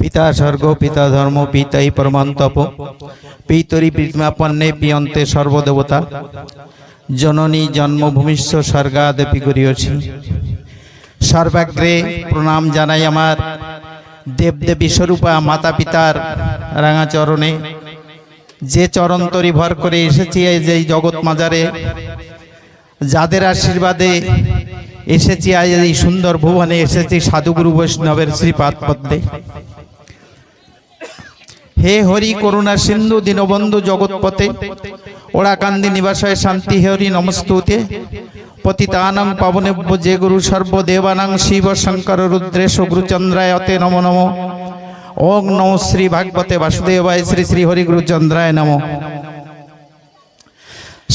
পিতা স্বর্গ, পিতা ধর্ম, পিতাই পরমান্তপ। পিতরি পৃথিমাপন্নে পিয়ন্তে সর্বদেবতা। জননী জন্মভূমিষ্ঠ স্বর্গাদেপি করিয়ছি সর্বাগ্রে প্রণাম জানাই আমার দেবদেবী স্বরূপা মাতা পিতার রাঙা চরণে যে চরণতরি ভর করে এসেছি এই যে জগৎ মাজারে, যাদের আশীর্বাদে এসেছি আজ এই সুন্দর ভুবনে, এসেছি সাধুগুরু বৈষ্ণবের শ্রীপাদ পদ্মে। হে হরি করুণা সিন্ধু দীনবন্ধু জগৎপতে ওড়াকান্দি নিবাসায় শান্তি হে হরি নমস্তুতে। পতিতানং পাবনেভ্য যে গুরু সর্বদেবানাং শিব শঙ্কর রুদ্রেশ গুরুচন্দ্রায় অতে নম নম। ওং নম শ্রী ভাগবতে বাসুদেবায় শ্রী শ্রী হরি গুরুচন্দ্রায় নম।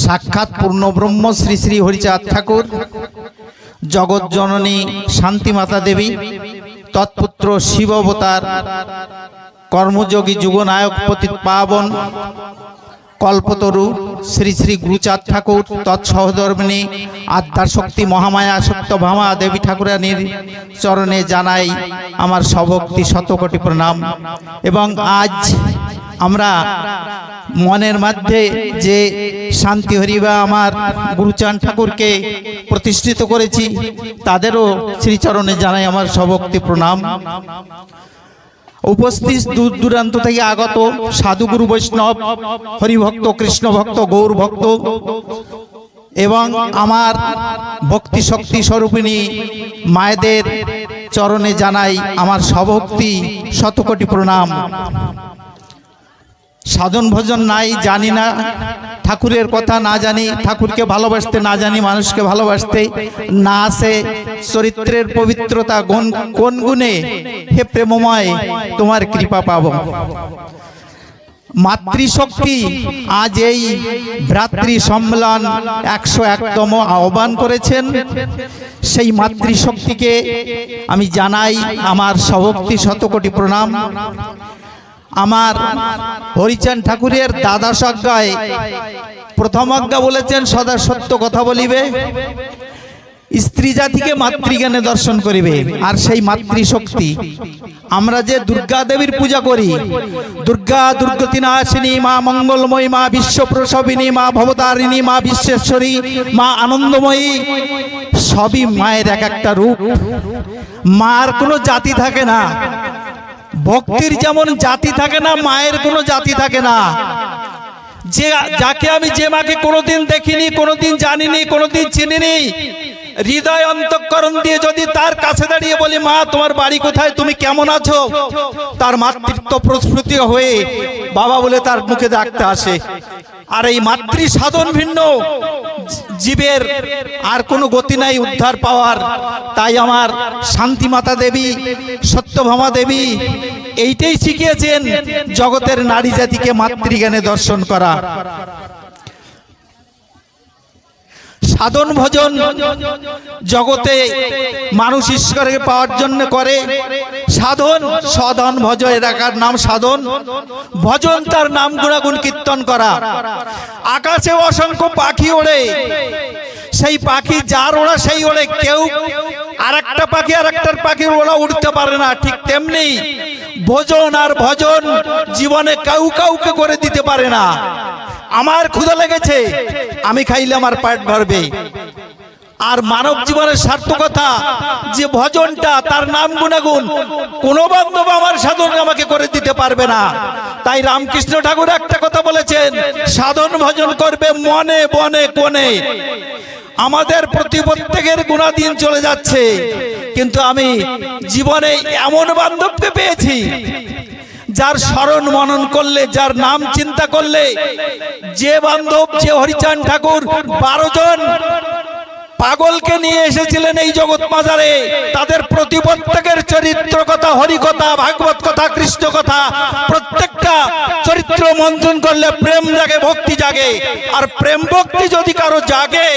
সাক্ষাৎ পূর্ণ ব্রহ্ম শ্রী শ্রী হরিচাঁদ ঠাকুর। জগৎ জননী শান্তিমাতা দেবী, তৎপুত্র শিব অবতার, কর্মযোগী যুগনায়ক পতিত পাবন, কল্পতরু শ্রী শ্রী গুরুচাঁদ ঠাকুর তৎসহধর্মিনী আদ্যাশক্তি মহামায়া সত্যভামা দেবী ঠাকুরানীর চরণে জানাই আমার সভক্তি শতকোটি প্রণাম। এবং আজ আমরা মনের মধ্যে যে শান্তি হরিবা আমার গুরুচান ঠাকুরকে প্রতিষ্ঠিত করেছি, তাদেরও শ্রীচরণে জানাই আমার সভক্তি প্রণাম। উপস্থিত দূর দূরান্ত থেকে আগত সাধুগুরু বৈষ্ণব, হরিভক্ত, কৃষ্ণ ভক্ত, গৌর ভক্ত এবং আমার ভক্তি শক্তি স্বরূপিণী মায়েদের চরণে জানাই আমার সভক্তি শতকোটি প্রণাম। সাধন ভজন নাই, জানি না। ঠাকুরের কথা না জানি, ঠাকুরকে ভালোবাসতে না জানি, মানুষকে ভালোবাসতে না আসে। চরিত্রের পবিত্রতা কোন গুণে? হে প্রেমময়, তোমার কৃপা পাব। মাতৃশক্তি আজ এই ভ্রাতৃ সম্মেলন একশো একতম আহ্বান করেছেন। সেই মাতৃশক্তিকে আমি জানাই আমার সভক্তি শতকোটি প্রণাম। আমার হরিচাঁদ ঠাকুরের দাদা সজ্ঞায় প্রথম আজ্ঞা বলেছেন, সদা সত্য কথা বলিবে, স্ত্রী জাতিকে মাতৃজ্ঞানে দর্শন করিবে, আর সেই মাতৃশক্তি। আমরা যে দুর্গা দেবীর পূজা করি, দুর্গা দুর্গতি নাশিনী, মা মঙ্গলময়ী, মা বিশ্বপ্রসবিনী, মা ভবতারিণী, মা বিশ্বেশ্বরী, মা আনন্দময়ী, সবই মায়ের এক একটা রূপ। মার কোনো জাতি থাকে না। ভক্তির যেমন জাতি থাকে না, মায়ের কোনো জাতি থাকে না। যে, যাকে আমি যে মাকে কোনোদিন দেখিনি, কোনোদিন জানিনি, কোনোদিন চিনিনি, হৃদয় অন্তঃকরণ দিয়ে যদি তার কাছে দাঁড়িয়ে বলি, মা, তোমার বাড়ি কোথায়? তুমি কেমন আছো? তার মাতৃত্ব প্রস্ফুতি হয়ে বাবা বলে তার মুখে ডাকতে আসে। আর এই মাতৃ সাধন ভিন্ন। জীবের আর কোনো গতি নাই উদ্ধার পাওয়ার। তাই আমার শান্তি মাতা দেবী, সত্যভামা দেবী, এইটাই শিখিয়েছেন জগতের নারী জাতিকে মাতৃজ্ঞানে দর্শন করা। সাধন ভজন জগতে মানুষ ঈশ্বরকে পাওয়ার জন্য করে। সাধন সদন ভজ এলাকার নাম সাধন। ভজন তার নাম গুণাগুণ কীর্তন করা। আকাশে অসংখ্য পাখি ওড়ে। সেই পাখি যার ওড়া সেই ওড়ে। কেউ আর একটা পাখি আর একটার পাখির ওড়া উঠতে পারে না। ঠিক তেমনি ভোজন আর ভজন জীবনে কাউ কাউকে করে দিতে পারে না। আমার ক্ষুধা লেগেছে। আমি খাইলে আমার পেট ভরবে। আর মানব জীবনের সার্থকতা, যে ভজনটা, তার নাম গুণাগুণ, কোনো বান্ধব আমার সাধন আমাকে করে দিতে পারবে না। তাই রামকৃষ্ণ ঠাকুর একটা কথা বলেছেন, সাধন ভজন করবে মনে, বনে, কোণে। আমাদের প্রতি প্রত্যেকের গুণাদিন চলে যাচ্ছে। কিন্তু আমি জীবনে এমন বান্ধবকে পেয়েছি যার স্মরণ মনন করলে, যার নাম চিন্তা করলে, যে বান্ধব, যে হরিচান ঠাকুর, বারো জন পাগলকে নিয়ে এসেছিলেন এই জগৎ মাজারে। তাদের প্রতি প্রত্যেকের চরিত্র কথা হরিকথা ভাগবত কথা, কৃষ্ণ কথা চরিত্র মন্থন করলে প্রেম জাগে, ভক্তি জাগে। আর প্রেম ভক্তি যদি কারও জাগে,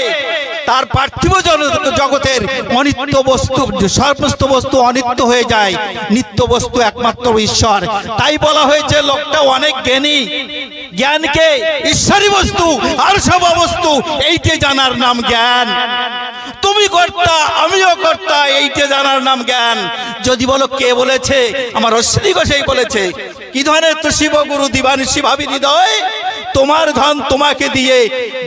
তার পার্থিব জগতের অনিত্য বস্তু সমস্ত বস্তু অনিত্য হয়ে যায়। নিত্য বস্তু একমাত্র ঈশ্বর। তাই বলা হয়েছে, লোকটা অনেক জ্ঞানী। জ্ঞানকে ঈশ্বরী বস্তু, আর সব বস্তু এইটি জানার নাম জ্ঞান। তুমি কর্তা, আমিও কর্তা এইটা জানার নাম জ্ঞান। যদি বলো কে বলেছে, আমার অশ্বিনী গোসাই বলেছে, কি ধরনের তো শিবগুরু দিবানিশি ভাবি হৃদয়? তোমার ধন তোমাকে দিয়ে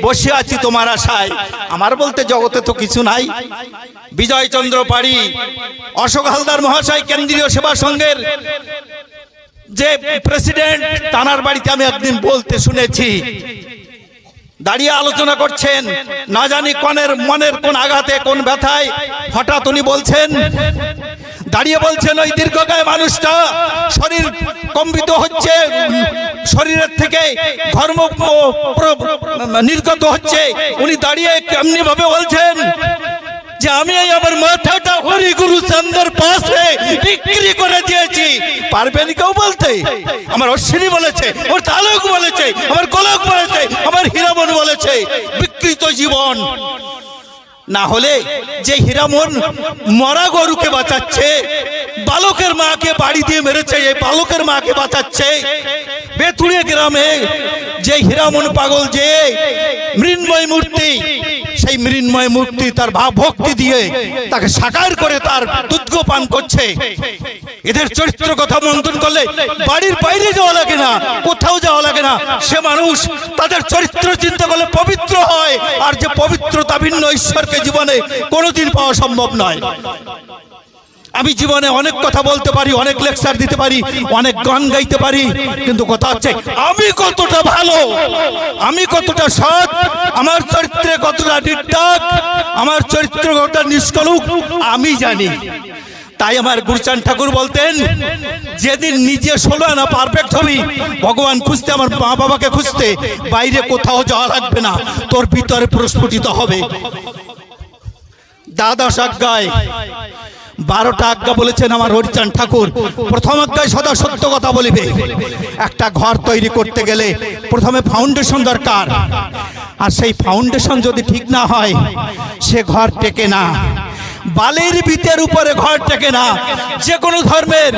বসে আছি তোমার আশায়। আমার বলতে জগতে তো কিছু নাই। বিজয় চন্দ্র পাড়ি, অশোক হালদার মহাশয় কেন্দ্রীয় সেবা সংঘের যে প্রেসিডেন্ট তানার বাড়িতে আমি একদিন বলতে শুনেছি। দাঁড়িয়ে আলোচনা করছেন। না জানি কনের মনের কোন আঘাতে, কোন ব্যথায়। হঠাৎ উনি বলছেন, দাঁড়িয়ে বলছেন ওই দীর্ঘকায় মানুষটা, শরীর কম্পিত হচ্ছে, শরীরের থেকে ধর্ম নির্গত হচ্ছে। উনি দাঁড়িয়ে কেমনি ভাবে বলছেন যে আমি এই আমার মাথাটা হরি গুরু চন্দ্রের পাশে বিক্রি করে দিয়েছি। পারবেন কেউ বলতে? আমার অশ্বিনী বলেছে ওর তালুক বলেছে, আমার গোলক বলেছে, আমার হীরামন বলেছে, বিকৃত জীবন। না হলে যে হীরামন মরা গরুকে বাঁচাচ্ছে, বালকের মাকে বাড়ি দিয়ে মেরেছে, এই বালকের মাকে বাঁচাচ্ছে। বেতুড়িয়া গ্রামে যে হীরামন পাগল যে, মৃন্ময় মূর্তি সেই মৃন্ময় মূর্তি তার ভাব ভক্তি দিয়ে তাকে সাকার করে তার দুধ পান করছে। এদের চরিত্র কথা মন্থন করলে বাড়ির বাইরে যাওয়া লাগে না, কোথাও যাওয়া লাগে না। সে মানুষ তাদের চরিত্র চিন্তা করলে পবিত্র হয়, আর যে পবিত্রতা ভিন্ন ঈশ্বরকে জীবনে কোনোদিন পাওয়া সম্ভব নয়। আমি জীবনে অনেক কথা বলতে পারি, অনেক লেকচার দিতে পারি, অনেক গান গাইতে পারি, কিন্তু কথা হচ্ছে, আমি কতটা ভালো, আমি কতটা সৎ, আমার চরিত্রে কতটা নির্ডাক আমার চরিত্র কতটা নিষ্কলুক, আমি জানি। তাই আমার গুরুচান ঠাকুর বলতেন, যেদিন নিজে ষোলো না পারফেক্ট হবি, ভগবান খুঁজতে, আমার মা বাবাকে খুঁজতে, বাইরে কোথাও যাওয়া লাগবে না, তোর ভিতরে প্রস্ফুটিত হবে। দ্বাদশ আজ্ঞায় বারোটা আজ্ঞা বলেছেন আমার হরিচান ঠাকুর। প্রথম আজ্ঞায় সদা সত্য কথা বলিবে। একটা ঘর তৈরি করতে গেলে প্রথমে ফাউন্ডেশন দরকার। আর সেই ফাউন্ডেশন যদি ঠিক না হয়, সে ঘর টেকে না। বালির ভিতের উপরে ঘর টেকে না। যে কোনো ধর্মের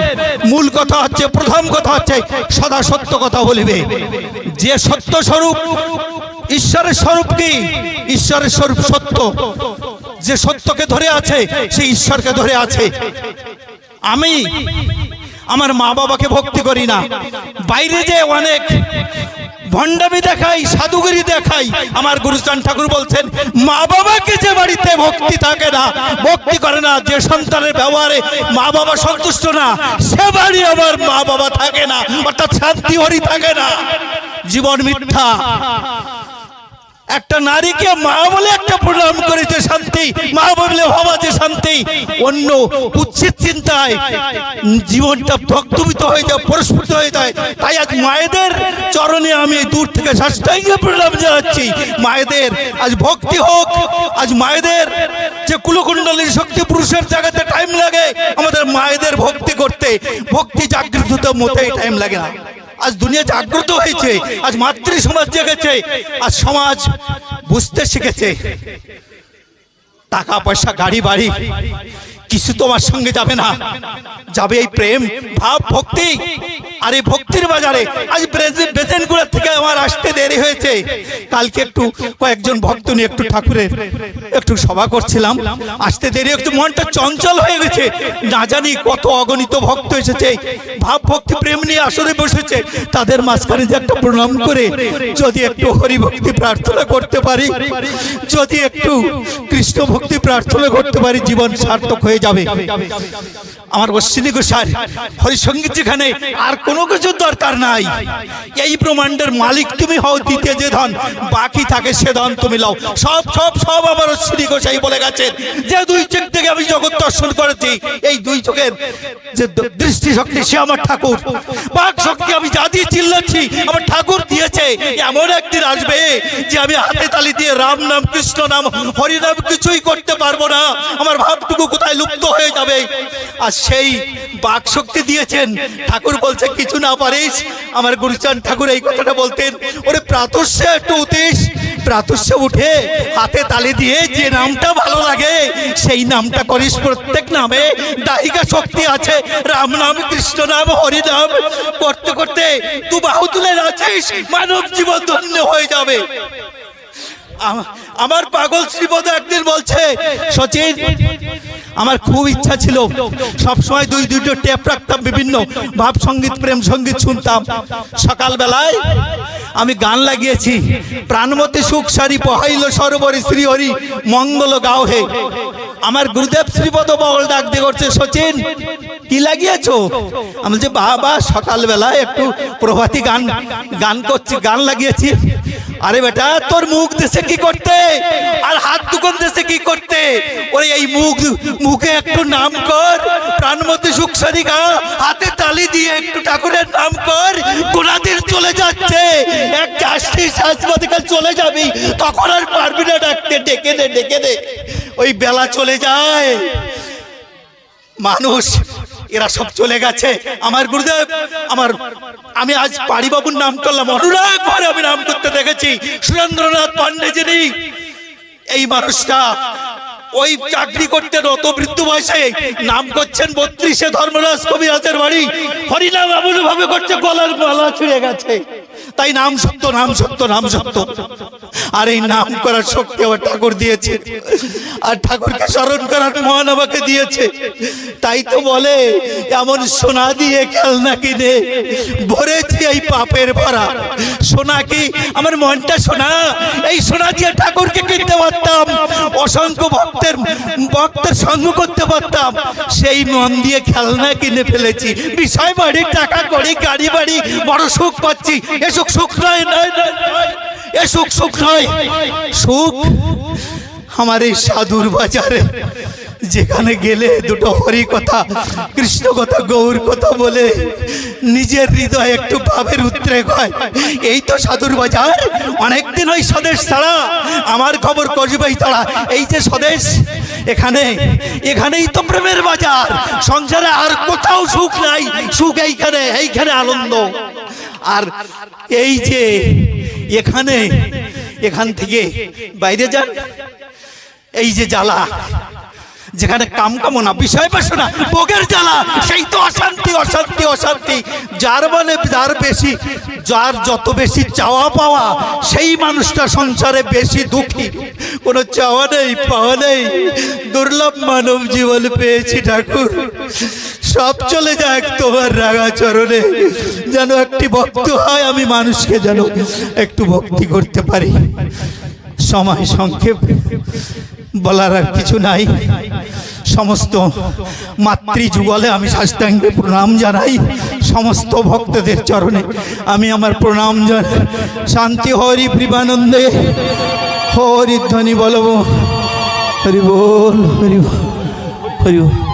মূল কথা হচ্ছে, প্রথম কথা হচ্ছে সদা সত্য কথা বলিবে। যে সত্য স্বরূপ, ঈশ্বরের স্বরূপ কি? ঈশ্বরের স্বরূপ সত্য। যে সত্যকে ধরে আছে, সে ঈশ্বরকে ধরে আছে। আমি আমার মা বাবাকে ভক্তি করি না। বাইরে যে অনেক ভণ্ডামি দেখাই, সাধুগিরি দেখাই, আমার গুরুচান ঠাকুর বলছেন, মা বাবাকে যে বাড়িতে ভক্তি থাকে না, ভক্তি করে না, যে সন্তানের ব্যবহারে মা বাবা সন্তুষ্ট না, সে বাড়ি আমার মা বাবা থাকে না, অর্থাৎ শান্তি হরি থাকে না। জীবন মিথ্যা। একটা নারীকে মা বলে একটা প্রণাম করেছে শান্তি, মা বলে ভাবা যে শান্তি। অন্য উচ্ছেদ চিন্তায় জীবনটা ভক্তবিত হয়ে যায় পরস্ফুটিত হয়ে যায়। তাই আজ মায়েদের চরণে আমি দূর থেকে সাষ্টাঙ্গে প্রণাম জানাচ্ছি। মায়েদের আজ ভক্তি হোক, আজ মায়েদের যে কুলকুণ্ডলীর শক্তি পুরুষের জায়গাতে টাইম লাগে, আমাদের মায়েদের ভক্তি করতে, ভক্তি জাগৃত হতে মোটেই টাইম লাগে না। আজ দুনিয়া জাগ্রত হয়েছে, আজ মাতৃ সমাজ জেগেছে, আজ সমাজ বুঝতে শিখেছে। টাকা পয়সা গাড়ি বাড়ি কিছু তোমার সঙ্গে যাবে না। যাবে এই প্রেম, ভাব, ভক্তি। আর এই ভক্তির বাজারে আজ বেতেনগুলো থেকে আমার আসতে দেরি হয়েছে। কালকে একটু কয়েকজন ভক্ত নিয়ে একটু ঠাকুরের একটু সভা করছিলাম। আসতে দেরি একটু মনটা চঞ্চল হয়ে গেছে। না জানি কত অগণিত ভক্ত এসেছে। ভাব ভক্তি প্রেম নিয়ে আসরে বসেছে। তাদের মাঝখানে যে একটা প্রণাম করে যদি একটু হরি ভক্তি প্রার্থনা করতে পারি, যদি একটু কৃষ্ণ ভক্তি প্রার্থনা করতে পারি, জীবন সার্থক হয়ে যাবে। আমার অশ্বিনী গোসাই, হরিসঙ্গীত যেখানে আর কোনো কিছুর দরকার নাই। এই ব্রহ্মাণ্ডের মালিক তুমি হও দিতে যে ধন, বাকি থাকে সে ধন তুমি লও। সব সব সব আমার শ্রী গোসাই বলে গেছেন। যে দুই চোখ থেকে আমি জগৎ দর্শন করেছি, এই দুই চোখের যে দৃষ্টিশক্তি দৃষ্টি শক্তি সে আমার ঠাকুর। বাক শক্তি আমি যা দিয়ে চিল্লাচ্ছি, আমার ঠাকুর দিয়েছে। এমন একদিন আসবে যে আমি হাতে তালি দিয়ে রাম নাম কৃষ্ণ নাম হরি নাম কিছুই করতে পারব না। আমার ভাবটুকু কোথায় লুপ্ত হয়ে যাবে? আর সেই বাক শক্তি দিয়েছেন। ঠাকুর বলছে কিছু না পারিস। আমার গুরুচান ঠাকুর এই কথাটা বলতেন ওরে প্রাতস্য একটু উঠিস। প্রাতস্য উঠে হাতে তালি দিয়ে যে নামটা ভালো লাগে সেই নামটা করিস প্রত্যেক নামে। দায়িকা শক্তি আছে রাম নাম কৃষ্ণ নাম হরিনাম। করতে করতে তু বাহু তুলে আছিস মানব জীবন ধন্য হয়ে যাবে। আমার পাগল শ্রীপদ একদিন বলছে, সচিন, আমার খুব ইচ্ছা ছিল। সব সময় দুই দুটো টেপ রাখতাম, বিভিন্ন ভাব সংগীত, প্রেম সংগীত শুনতাম। সকালবেলায় আমি গান লাগিয়েছি। প্রাণমতে সুখ সারি, পহাইল সরোবরী শ্রী হরি মঙ্গল গাও হে আমার গুরুদেব শ্রীপদ বগল ডাক দিয়ে করছে, সচিন, কি লাগিয়েছো? আমি বলছি, বাবা, সকালবেলায় একটু প্রভাতী গান গান করছি, গান লাগিয়েছি। আরে বেটা, তোর মুখ দেশে কি করতে? আর হাত দুকন দেশে কি করতে? ওরে, এই মুখ, মুখে একটু নাম কর। প্রাণমতি সুখ সারি গা হাতে তালি দিয়ে একটু ঠাকুরের নাম কর। গোনাদিন চলে যাচ্ছে। শাসবাদে কাল চলে যাবি। তখন আর পারবি না ডাকতে। ডেকে দে ডেকে দে। ওই বেলা চলে যায়। মানুষ, এরা সব চলে গেছে। আমার গুরুদেব, আমার, আমি আজ পাড়িবাবুর নাম করলাম। অনুরাগ ভরে আমি নাম করতে দেখেছি। সুরেন্দ্রনাথ পান্ডে যিনি এই মানুষটা ওই চাকরি করতেন অত বৃদ্ধ বয়সে। নাম করছেন বত্রিশে ধর্মরাজ কবিরাজের বাড়ি। হরিনাম এমন ভাবে করছে, গলার গলা ছুঁড়ে গেছে। তাই নাম সত্য নাম সত্য নাম সত্য আর এই নাম করার শক্তি আমার ঠাকুর দিয়েছে। আর ঠাকুরকে স্মরণ করার মহান আমাকে দিয়েছে। তাই তো বলে, এমন সোনা দিয়ে খেলনা কিনে ভরেছি এই পাপের ভরা সোনা কি? আমার মনটা সোনা? এই সোনা দিয়ে ঠাকুরকে কিনতে পারতাম, অসংখ্য ভক্তের ভক্তের সঙ্গ করতে পারতাম। সেই মন দিয়ে খেলনা কিনে ফেলেছি। বিষয় বাড়ি, টাকা করি, গাড়ি বাড়ি, বড় সুখ পাচ্ছি। এ সুখ নয় নয় নয়। এ সুখ সুখ নয়। সুখ আমার এই সাধুর বাজারে। যেখানে গেলে দুটো হরি কথা, কৃষ্ণ কথা, গৌর কথা বলে নিজের হৃদয়ে একটু ভাবের উদ্রেক হয়। এই তো সাধুর বাজার। অনেকদিন ওই স্বদেশ ছাড়া আমার খবর কসবাই তারা এই যে স্বদেশ, এখানে, এখানেই তো প্রেমের বাজার। সংসারে আর কোথাও সুখ নাই। সুখ এইখানে এইখানে আনন্দ। আর এই যে এখানে, এখান থেকে বাইরে যান। এই যে জ্বালা, যেখানে কাম কামনা বিষয় বাসনা, ভোগের জ্বালা, সেই তো অশান্তি অশান্তি অশান্তি। যার মানে যার বেশি, যার যত বেশি চাওয়া পাওয়া, সেই মানুষটা সংসারে বেশি দুঃখী। কোনো চাওয়া নেই, পাওয়া নেই। দুর্লভ মানব জীবন পেয়েছি ঠাকুর। সব চলে যাক তোমার রাগা চরণে যেন একটি ভক্ত হয় আমি মানুষকে যেন একটু ভক্তি করতে পারি। সময় সংক্ষেপ বলার আর কিছু নাই। সমস্ত মাতৃযুগলে আমি সাষ্টাঙ্গে প্রণাম জানাই সমস্ত ভক্তদের চরণে। আমি আমার প্রণাম জানাই শান্তি হরি প্রিবানন্দে। হরিধ্বনি বলব। হরি বল হরি হরি